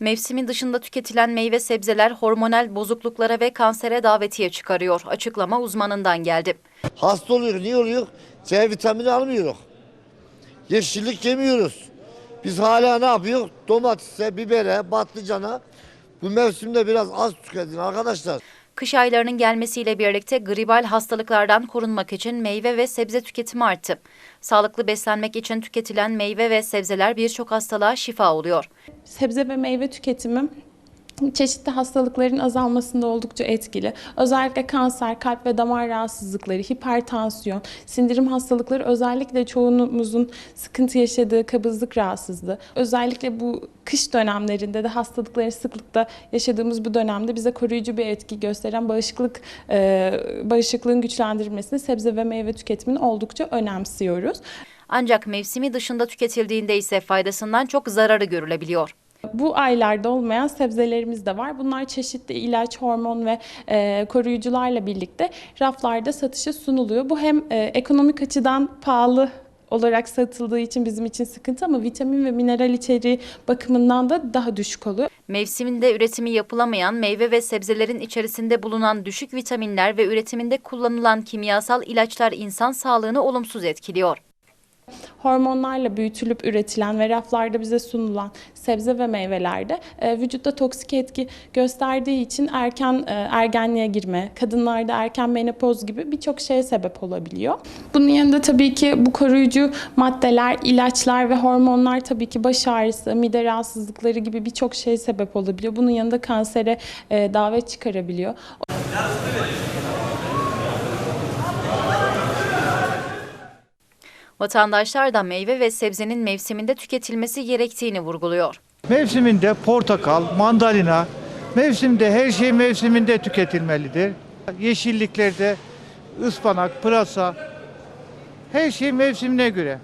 Mevsimin dışında tüketilen meyve sebzeler hormonal bozukluklara ve kansere davetiye çıkarıyor. Açıklama uzmanından geldi. Hasta oluyor. Niye oluyor? C vitamini almıyoruz. Yeşillik yemiyoruz. Biz hala ne yapıyoruz? Domatese, bibere, patlıcana bu mevsimde biraz az tüketin arkadaşlar. Kış aylarının gelmesiyle birlikte gribal hastalıklardan korunmak için meyve ve sebze tüketimi arttı. Sağlıklı beslenmek için tüketilen meyve ve sebzeler birçok hastalığa şifa oluyor. sebze ve meyve tüketimi çeşitli hastalıkların azalmasında oldukça etkili. Özellikle kanser, kalp ve damar rahatsızlıkları, hipertansiyon, sindirim hastalıkları özellikle çoğumuzun sıkıntı yaşadığı kabızlık rahatsızlığı. Özellikle bu kış dönemlerinde de hastalıkların sıklıkta yaşadığımız bu dönemde bize koruyucu bir etki gösteren bağışıklık e, bağışıklığın güçlendirilmesini sebze ve meyve tüketimini oldukça önemsiyoruz. Ancak mevsimi dışında tüketildiğinde ise faydasından çok zararı görülebiliyor. Bu aylarda olmayan sebzelerimiz de var. Bunlar çeşitli ilaç, hormon ve e, koruyucularla birlikte raflarda satışa sunuluyor. Bu hem e, ekonomik açıdan pahalı olarak satıldığı için bizim için sıkıntı ama vitamin ve mineral içeriği bakımından da daha düşük oluyor. Mevsiminde üretimi yapılamayan meyve ve sebzelerin içerisinde bulunan düşük vitaminler ve üretiminde kullanılan kimyasal ilaçlar insan sağlığını olumsuz etkiliyor. Hormonlarla büyütülüp üretilen ve raflarda bize sunulan sebze ve meyvelerde e, vücutta toksik etki gösterdiği için erken e, ergenliğe girme, kadınlarda erken menopoz gibi birçok şeye sebep olabiliyor. Bunun yanında tabii ki bu koruyucu maddeler, ilaçlar ve hormonlar tabii ki baş ağrısı, mide rahatsızlıkları gibi birçok şeye sebep olabiliyor. Bunun yanında kansere e, davet çıkarabiliyor. Vatandaşlar da meyve ve sebzenin mevsiminde tüketilmesi gerektiğini vurguluyor. Mevsiminde portakal, mandalina, mevsimde her şey mevsiminde tüketilmelidir. Yeşilliklerde ıspanak, pırasa, her şey mevsimine göre.